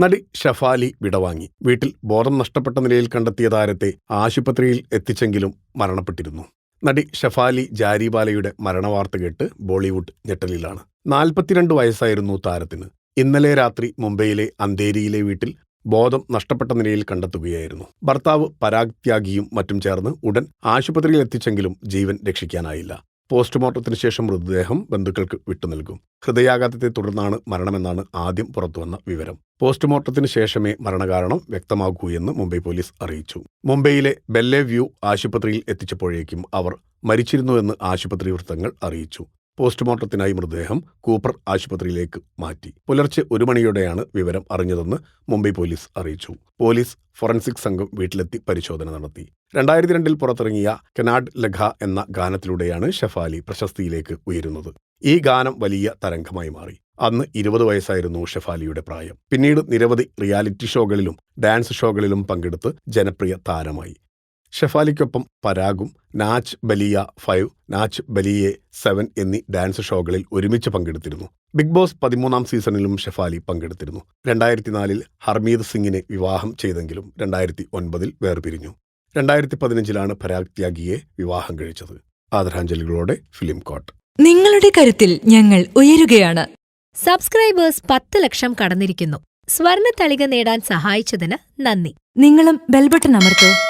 നടി ഷഫാലി വിടവാങ്ങി. വീട്ടിൽ ബോധം നഷ്ടപ്പെട്ട നിലയിൽ കണ്ടെത്തിയ താരത്തെ ആശുപത്രിയിൽ എത്തിച്ചെങ്കിലും മരണപ്പെട്ടിരുന്നു. നടി ഷഫാലി ജാരിബാലയുടെ മരണവാർത്ത കേട്ട് ബോളിവുഡ് ഞെട്ടലിലാണ്. നാൽപ്പത്തിരണ്ട് വയസ്സായിരുന്നു താരത്തിന്. ഇന്നലെ രാത്രി മുംബൈയിലെ അന്തേരിയിലെ വീട്ടിൽ ബോധം നഷ്ടപ്പെട്ട നിലയിൽ കണ്ടെത്തുകയായിരുന്നു. ഭർത്താവ് പരാഗ് ത്യാഗിയും മറ്റും ചേർന്ന് ഉടൻ ആശുപത്രിയിൽ എത്തിച്ചെങ്കിലും ജീവൻ രക്ഷിക്കാനായില്ല. പോസ്റ്റ്മോർട്ടത്തിന് ശേഷം മൃതദേഹം ബന്ധുക്കൾക്ക് വിട്ടുനൽകും. ഹൃദയാഘാതത്തെ തുടർന്നാണ് മരണമെന്നാണ് ആദ്യം പുറത്തുവന്ന വിവരം. പോസ്റ്റ്മോർട്ടത്തിന് ശേഷമേ മരണകാരണം വ്യക്തമാകൂ എന്ന് മുംബൈ പോലീസ് അറിയിച്ചു. മുംബൈയിലെ ബെല്ലെ വ്യൂ ആശുപത്രിയിൽ എത്തിച്ചപ്പോഴേക്കും അവർ മരിച്ചിരുന്നുവെന്ന് ആശുപത്രി വൃത്തങ്ങൾ അറിയിച്ചു. പോസ്റ്റ്മോർട്ടത്തിനായി മൃതദേഹം കൂപ്പർ ആശുപത്രിയിലേക്ക് മാറ്റി. പുലർച്ചെ ഒരു മണിയോടെയാണ് വിവരം അറിഞ്ഞതെന്ന് മുംബൈ പോലീസ് അറിയിച്ചു. പോലീസ് ഫോറൻസിക് സംഘം വീട്ടിലെത്തി പരിശോധന നടത്തി. രണ്ടായിരത്തി രണ്ടിൽ പുറത്തിറങ്ങിയ കനാഡ് ലഖ എന്ന ഗാനത്തിലൂടെയാണ് ഷെഫാലി പ്രശസ്തിയിലേക്ക് ഉയരുന്നത്. ഈ ഗാനം വലിയ തരംഗമായി മാറി. അന്ന് ഇരുപത് വയസ്സായിരുന്നു ഷെഫാലിയുടെ പ്രായം. പിന്നീട് നിരവധി റിയാലിറ്റി ഷോകളിലും ഡാൻസ് ഷോകളിലും പങ്കെടുത്ത് ജനപ്രിയ താരമായി. ഷെഫാലിക്കൊപ്പം പരാഗും നാച്ച് ബലിയ ഫൈവ് നാച്ച് ബലിയെ സെവൻ എന്നീ ഡാൻസ് ഷോകളിൽ ഒരുമിച്ച് പങ്കെടുത്തിരുന്നു. ബിഗ് ബോസ് പതിമൂന്നാം സീസണിലും ഷെഫാലി പങ്കെടുത്തിരുന്നു. രണ്ടായിരത്തി നാലിൽ ഹർമീത് സിംഗിനെ വിവാഹം ചെയ്തെങ്കിലും രണ്ടായിരത്തി ഒൻപതിൽ വേർപിരിഞ്ഞു. രണ്ടായിരത്തി പതിനഞ്ചിലാണ് പരാഗ് ത്യാഗിയെ വിവാഹം കഴിച്ചത്. ആദരാഞ്ജലികളോടെ ഫിലിം കോട്ട്. നിങ്ങളുടെ കരുത്തിൽ ഞങ്ങൾ ഉയരുകയാണ്. സബ്സ്ക്രൈബേഴ്സ് പത്ത് ലക്ഷം കടന്നിരിക്കുന്നു. സ്വർണ തളിക നേടാൻ സഹായിച്ചതിന് നന്ദി. നിങ്ങളും ബെൽബട്ടൺ അമർത്തോ.